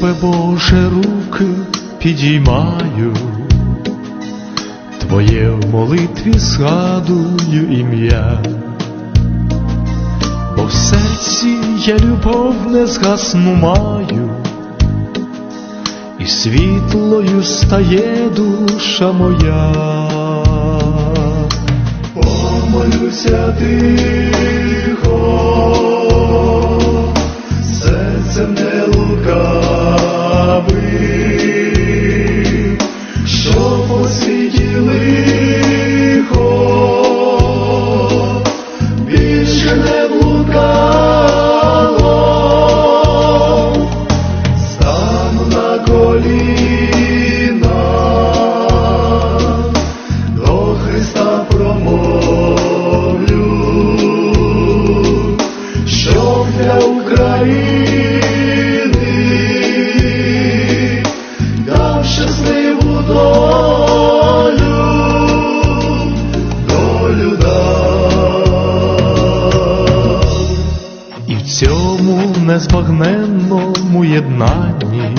тебе, Боже, руки підіймаю, Твоє в молитві згадую ім'я, бо в серці я любов не згасну маю, і світлою стає душа моя. Помолюся тихо, лихо, більше не блукало, стану на коліна, незбагненному єднанні